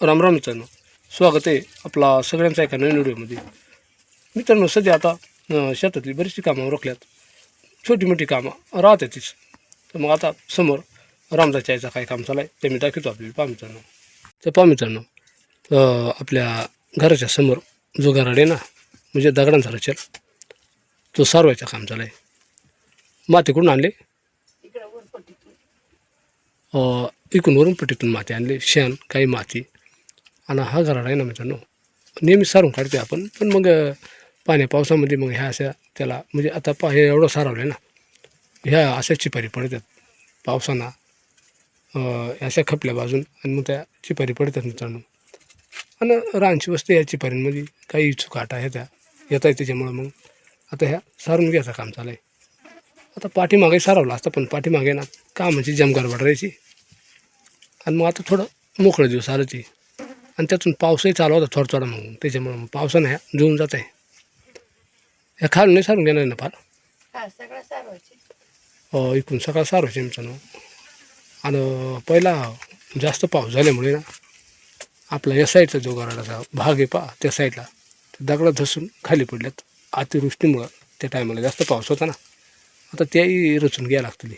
राम राम मित्रांनो. स्वागत आहे आपला सगळ्यांचा एका नवीन व्हिडिओमध्ये. मित्रांनो सध्या आता शेतातली बरीचशी कामं रोखल्यात. छोटी मोठी कामं राहते तीच तर मग आता समोर रामदाच्या यायचा काय काम चालू आहे ते मी दाखवतो आपल्याला. पहा मित्रांनो. तर पहा मित्रांनो आपल्या घराच्या समोर जो गराड आहे ना म्हणजे दगडांचा रचल तो सारवायचं काम चालू आहे माती कुठून आणले? इकडून वरून पट्टीतून माती आणली. शेण काही माती. आणि हा घराडा आहे ना मित्रांनो. नेहमी सारून काढते आपण पण मग पाण्या पावसामध्ये मग ह्या अशा त्याला म्हणजे आता पा हे एवढं सारवलं आहे ना. ह्या अशा चिपारी पडतात पावसानं. अशा खपल्या बाजून आणि मग त्या चिपारी पडतात मित्रांनो. आणि रानची वस्तू या चिपारींमध्ये काही चुकाटा आहे त्या येत आहे त्याच्यामुळं मग. आता ह्या सारून घ्यायचं काम चालू आहे. आता पाठीमागे सारवलं असतं पण पाठीमागे ना कामाची जमगार वाढायची. आणि मग आता थोडं मोकळं दिवस आलं ती आणि त्यातून पावसही चालू होता थोडा थोडा मग. त्याच्यामुळं पावसानं ह्या जुळून जात आहे. ह्या खालून नाही सारून घेणार ना फार हा इकडून सकाळ सारवायचे मित्रांनो आणि पहिला जास्त पाऊस झाल्यामुळे ना आपला या साईडचा जो गराडाचा भाग आहे पा त्या साईडला दगडं धसून खाली पडल्यात. अतिवृष्टीमुळं त्या टायमाला जास्त पाऊस होता ना. आता त्याही रचून घ्यायला लागतील.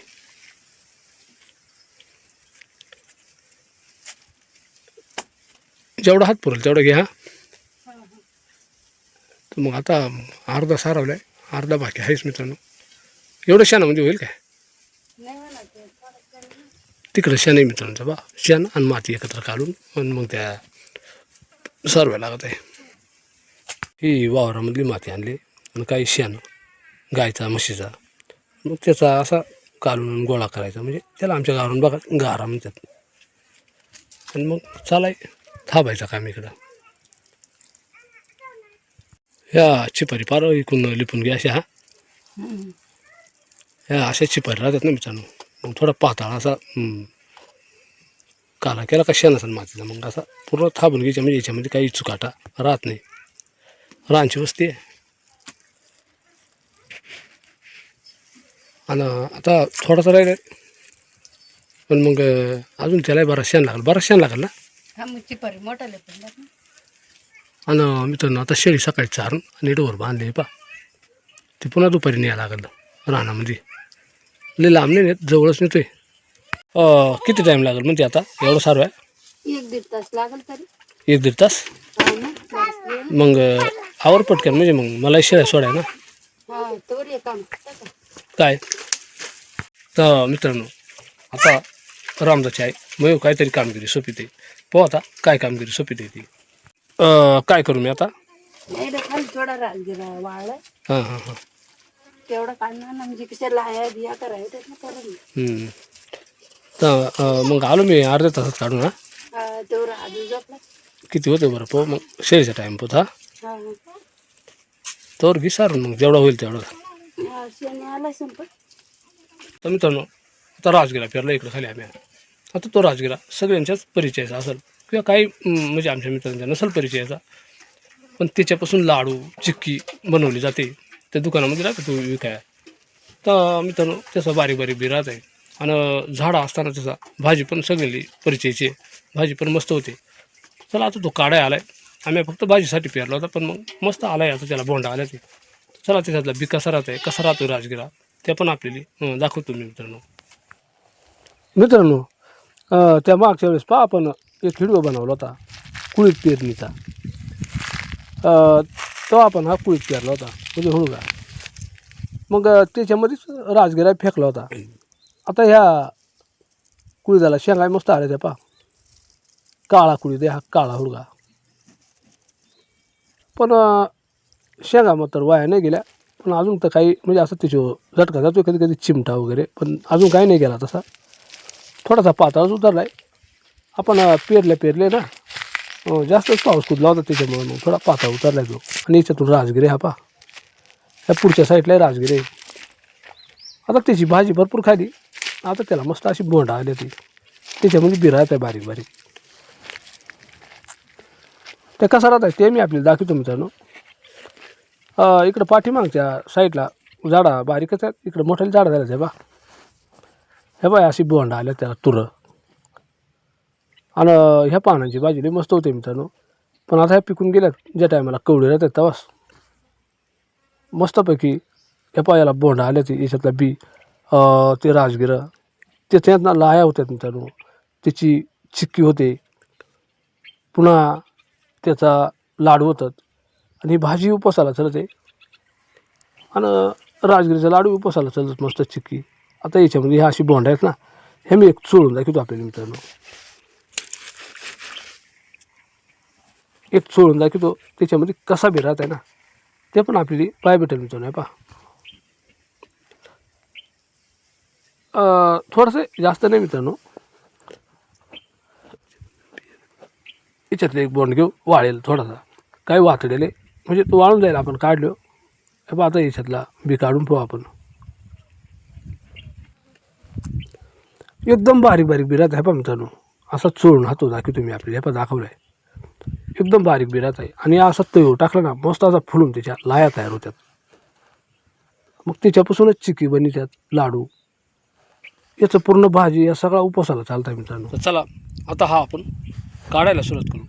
जेवढा हात पुरेल तेवढं घ्या. तर मग आता अर्धा सारवला आहे अर्धा बाकी आहेच मित्रांनो. एवढं शेणामध्ये म्हणजे होईल काय? तिकडं शेण आहे मित्रांचं बा. शेण आणि माती एकत्र काढून आणि मग त्या सर्व लागत आहे. ही वावरामधली माती आणली आणि काही शेण गायचा म्हशीचा. मग त्याचा असा काढून गोळा करायचा. म्हणजे त्याला आमच्या गावावरून बघा गारा म्हणतात. आणि मग चालाय. थांबायचा काम इकडं. या चिपारी पार इकून लिपून घ्या अशा हा. या अशा चिपारी राहतात ना मित्रांनो. मग थोडा पाताळा असा काला केला का शेण असेल मातीचा. मग असा पूर्ण थांबून घ्यायच्या म्हणजे याच्यामध्ये काही चुकाटा राहत नाही. रानची वस्ती आहे. आणि आता थोडासा राहिलं पण मग अजून त्यालाही बरं शेण लागेल. बरं शेण लागेल ना? हा आणि मित्रांनो आता शेळी सकाळी चारून आणि डोर बांधले पा ते पुन्हा दुपारी न्यायला लागलं रानामध्ये. लय लांब नाही नेत जवळच नेतोय. किती टाईम लागेल म्हणते आता? एवढं सारं आहे? एक दीड तास लागल तरी. एक दीड तास. मग आवर पटकन म्हणजे मग मला शेळ्या सोडाय ना? हा? काय? तर मित्रांनो आता रामदाची आहे मग काहीतरी कामगिरी सोपी ते. पाहू आता काय कामगिरी सोपी ते ती. काय करू मी आता? नाही रे खाली थोडा राग गेला वाळला हां हां हां. तेवढा काढणार ना म्हणजे कशा लाया बिया करायच्या त्यात ना करून हम्म. तर अं, मग आलो मी अर्ध्या तासात काढून हा. हा तेवढं झोपला किती होतं बरं पो मग. शेळीचा टाईम पोत हा. हा तोवर घे सारून मग जेवढा होईल तेवढा. हा शेणी आला संपत तर मित्रांनो आता राजगिरा फिरला इकडं खाली आम्ही. आता तो राजगिरा सगळ्यांच्याच परिचयाचा असेल. किंवा काही म्हणजे आमच्या मित्रांच्या नसेल परिचयाचा. पण त्याच्यापासून लाडू चिक्की बनवली जाते. त्या दुकानामध्ये राहते तो विकाय. तर मित्रांनो त्याचा बारीक बारीक बी राहत आहे आणि झाडं असताना त्याचा भाजी पण सगळी परिचयाची आहे. भाजी पण मस्त होते. चला आता तो काढाय आहे आम्ही फक्त भाजीसाठी पेरला होता पण मग मस्त आला आहे आता त्याला बोंडा आल्या ते चला त्याच्यातला बी कसा राहत आहे कसा राहतो राजगिरा? ते पण आपल्याला दाखवतो मी मित्रांनो. मित्रांनो त्या मागच्या वेळेस पहा आपण एक व्हिडिओ बनवला होता कुळीत पेरणीचा. तो आपण हा कुळीत पेरला होता म्हणजे हुळगा मग त्याच्यामध्येच राजगिरा फेकला होता. आता ह्या कुळीदाला शेंगाय मस्त आल्या त्या पहा. काळा कुळीद हा काळा हुळगा पण शेंगा मग तर वाया नाही गेल्या. पण अजून तर काही म्हणजे असं त्याच्यावर झटका जातो कधी कधी चिमटा वगैरे पण अजून काही नाही गेला तसा. थोडासा पातळच उतरला आहे आपण पेरले पेरले ना जास्तच पाऊस कुदला होता त्याच्यामुळे मग थोडा पातळ उतरला तो. आणि याच्यातून राजगिरे हा पा ह्या पुढच्या साईडला आहे राजगिरे. आता त्याची भाजी भरपूर खाली. आता त्याला मस्त अशी बोंडा आली ती. त्याच्यामध्ये बिरात आहे बारीक बारीक. ते कसा राहत आहे ते मी आपल्याला दाखवतो मित्रांनो. अं, इकडं पाठीमागच्या साईडला झाडा बारीकच आहेत. इकडं मोठ्याला झाडं झालं आहे बा हे बाय अशी बोंड आल्या त्याला तुरं. आणि ह्या पानांची भाजी लई मस्त होते मित्रांनो. पण आता ह्या पिकून गेल्यात ज्या टायमाला कवडे राहतात तेव्हाच. मस्तपैकी ह्या पायाला बोंडा आल्या ते याच्यातला बी अं, ते राजगिरं. लाया होत्यात मित्रांनो. त्याची चिक्की होते. पुन्हा त्याचा लाडू होतात. आणि भाजी उपवासाला चलते. आणि राजगिरीचा लाडू उपवासाला चलत मस्त चिक्की. आता याच्यामध्ये ह्या अशी बोंड आहेत ना हे मी एक चोळून दाखवतो आपल्याला मित्रांनो. एक चोळून दाखवतो त्याच्यामध्ये कसा बिरात आहे ना ते पण आपली पाय भेटेल मित्रांनो आहे पहा. थोडंसं जास्त नाही मित्रांनो. याच्यातलं एक बोंड घेऊ वाळेल थोडासा. काही वातडेले म्हणजे तो वाळून जाईल आपण काढलो. हे पहा आता याच्यातला बी काढून पाहू आपण. एकदम बारीक बारीक बिरात आहे पहा मित्रांनो. असा चोळून हातो दाखवतो तुम्ही आपल्याला हे पहा दाखवलं आहे एकदम बारीक बिरात आहे. आणि असा तळू टाकला ना मस्त असा फुलून त्याच्या लाया तयार होत्यात. मग त्याच्यापासूनच चिकी बनित्यात लाडू. याचं पूर्ण भाजी या सगळा उपवासाला चालतं मित्रांनो. तर चला आता हा आपण काढायला सुरुवात करू.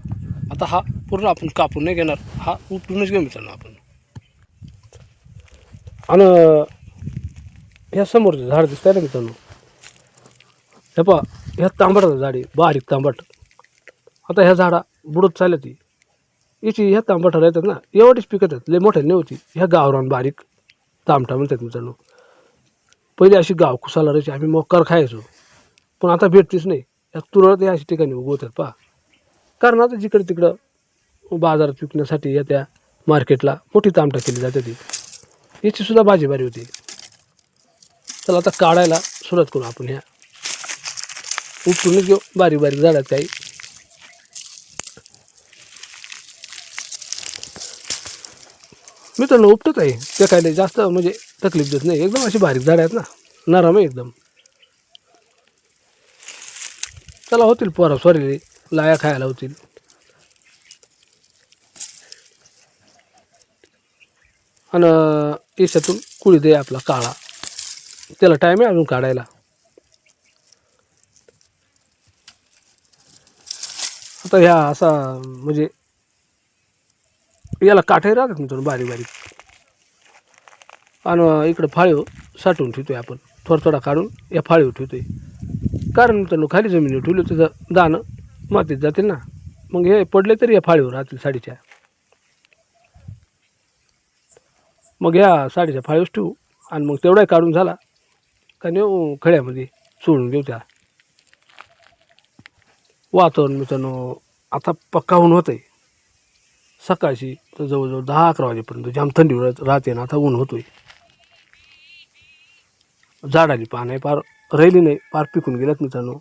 आता हा पूर्ण आपण कापून नाही घेणार हा उपटूनच घेऊ मित्रांनो आपण. आणि ह्या समोरचं झाड दिसतंय ना मित्रांनो? हे पहा ह्या तांबटाचं झाड आहे बारीक तांबट. आता ह्या झाडा बुडत चालल्या ती याची ह्या तांबट राहतात ना एवढीच पिकत आहेत लय मोठ्या नाही होती. ह्या गावरान बारीक तांबटा म्हणतात मित्रांनो पहिले अशी गाव कुसाला राहायची आम्ही मोकार खायचो. पण आता भेटतीच नाही. या तुरळत या अशा ठिकाणी उगवतात पहा. कारण आता जिकडे तिकडं बाजारात विकण्यासाठी या त्या मार्केटला मोठी तांबटा केली जाते ती याची सुद्धा भाजी भारी होती. चला आता काढायला सुरुवात करू आपण ह्या. उपटूनच घेऊ. बारीक बारीक झाडात काही मित्रांनो उपटत आहे. ते काय जास्त म्हणजे तकलीफ देत नाही. एकदम अशी बारीक झाड आहेत ना. नरम आहे एकदम. चला होतील पोरा सॉरी लाया खायला होतील. आणि याच्यातून कुळी दे आपला काळा त्याला टाईम आहे अजून काढायला. आता ह्या असा म्हणजे याला काठाही राहतात मित्रांनो बारीक बारीक. आणि इकडं फाळीव साठवून ठेवतोय आपण थोडा थोडा काढून या फाळीव ठेवतोय. कारण मित्रांनो खाली जमिनीवर ठेवलं त्याचं दाणं मातीत जातील ना. मग हे पडले तरी या फाळीवर राहतील साडीच्या. मग या साडीच्या फाळीवर ठेवू आणि मग तेवढाही काढून झाला का नेऊ खड्यामध्ये सोडून घेऊ त्या वातावरण मित्रांनो आता पक्का ऊन होतं आहे सकाळची तर जवळजवळ दहा अकरा वाजेपर्यंत जाम थंडी राहते ना आता ऊन होतो आहे झाड झाडाली पान आहे पार राहिली नाही पार पिकून गेल्यात मित्रांनो.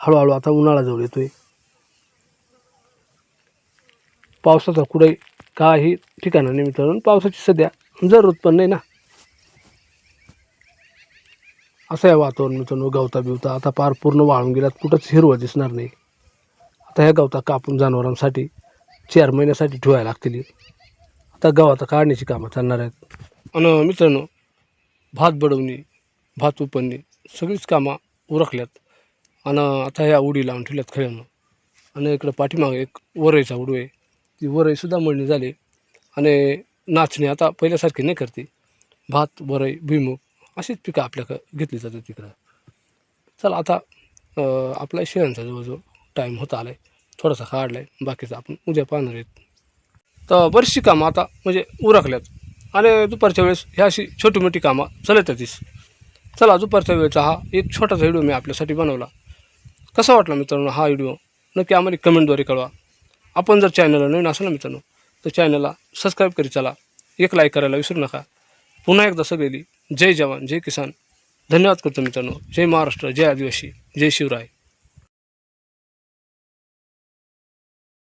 हळूहळू आता उन्हाळा जवळ आहे पावसाचा कुठे काही ठिकाणं नाही मित्रांनो पावसाची सध्या जरूरत पण नाही ना. असं आहे वातावरण मित्रांनो गवता बिवता आता पार पूर्ण वाळून गेल्यात कुठंच हिरवं दिसणार नाही. आता ह्या गवता कापून जनावरांसाठी चार महिन्यासाठी ठेवायला लागतील आता गवता काढण्याची कामं चालणार आहेत. आणि मित्रांनो भात बडवणे भात उपणणी सगळीच कामं उरकल्यात. आणि आता ह्या उडी लावून ठेवल्यात खऱ्यानं आणि इकडं पाठीमागे एक वरईचा उडू आहे. ती वरईसुद्धा मळणी झाली. आणि नाचणी आता पहिल्यासारखी नाही करते. भात वरई भुईमूग अशीच पिकं आपल्याकडं घेतली जातात तिकडं चला आता आपल्या आपला शेळ्यांचा जवळजवळ टाईम होता आला आहे थोडासा काढला आहे बाकीचं आपण उद्या पाहणार आहेत. तर बरीचशी कामं आता म्हणजे उरकल्यात. आणि दुपारच्या वेळेस ह्या अशी छोटी मोठी कामं चालत येतीस चला दुपारच्या वेळेचा हा एक छोटासा व्हिडिओ मी आपल्यासाठी बनवला. कसा वाटला मित्रांनो हा व्हिडिओ? नक्की आम्हाला कमेंटद्वारे कळवा. आपण जर चॅनलला नवीन असाल ना मित्रांनो तर चॅनलला सबस्क्राईब करीत चला. एक लाईक करायला विसरू नका. पुन्हा एकदा सगळेली जय जवान जय किसान. धन्यवाद करतो मित्रांनो. जय महाराष्ट्र जय आदिवासी जय शिवराय.